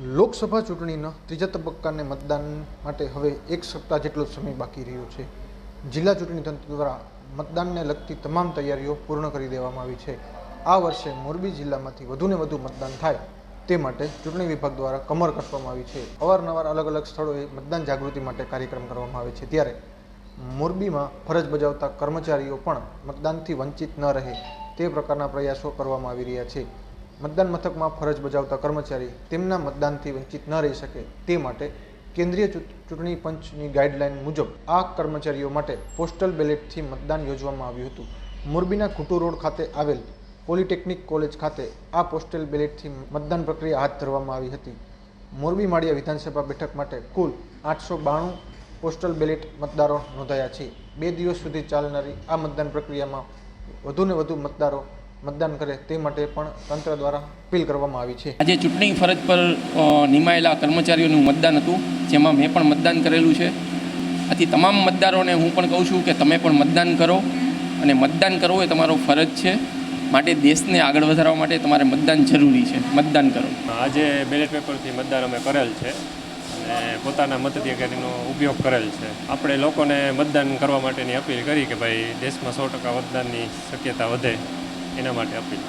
લોકસભા ચૂંટણીના ત્રીજા તબક્કાને મતદાન માટે હવે એક સપ્તાહ જેટલો સમય બાકી રહ્યો છે. જિલ્લા ચૂંટણી તંત્ર દ્વારા મતદાનને લગતી તમામ તૈયારીઓ પૂર્ણ કરી દેવામાં આવી છે. આ વર્ષે મોરબી જિલ્લામાંથી વધુને વધુ મતદાન થાય તે માટે ચૂંટણી વિભાગ દ્વારા કમર કસવામાં આવી છે. અવારનવાર અલગ અલગ સ્થળોએ મતદાન જાગૃતિ માટે કાર્યક્રમ કરવામાં આવે છે. ત્યારે મોરબીમાં ફરજ બજાવતા કર્મચારીઓ પણ મતદાનથી વંચિત ન રહે તે પ્રકારના પ્રયાસો કરવામાં આવી રહ્યા છે. મતદાન મથકમાં ફરજ બજાવતા કર્મચારી તેમના મતદાનથી વંચિત ન રહી શકે તે માટે કેન્દ્રીય ચૂંટ- ચૂંટણી પંચની ગાઈડલાઈન મુજબ આ કર્મચારીઓ માટે પોસ્ટલ બેલેટથી મતદાન યોજવામાં આવ્યું હતું. મોરબીના ઘુટુ રોડ ખાતે આવેલ પોલિટેકનિક કોલેજ ખાતે આ પોસ્ટલ બેલેટથી મતદાન પ્રક્રિયા હાથ ધરવામાં આવી હતી. મોરબી માળિયા વિધાનસભા બેઠક માટે કુલ આઠસો બાણું પોસ્ટલ બેલેટ મતદારો નોંધાયા છે. બે દિવસ સુધી ચાલનારી આ મતદાન પ્રક્રિયામાં વધુને વધુ મતદારો મતદાન કરે તે માટે પણ તંત્ર દ્વારા અપીલ કરવામાં આવી છે. આજે ચૂંટણી ફરજ પર નિમાયેલા કર્મચારીઓનું મતદાન હતું જેમાં મેં પણ મતદાન કરેલું છે. આથી તમામ મતદારોને હું પણ કહું છું કે તમે પણ મતદાન કરો અને મતદાન કરવું એ તમારો ફરજ છે. માટે દેશને આગળ વધારવા માટે તમારે મતદાન જરૂરી છે. મતદાન કરો. આજે બેલેટ પેપરથી મતદાન અમે કરેલ છે અને પોતાના મતાધિકારીનો ઉપયોગ કરેલ છે. આપણે લોકોને મતદાન કરવા માટેની અપીલ કરી કે ભાઈ દેશમાં સો ટકા મતદાનની શક્યતા વધે. એના માટે અપીલ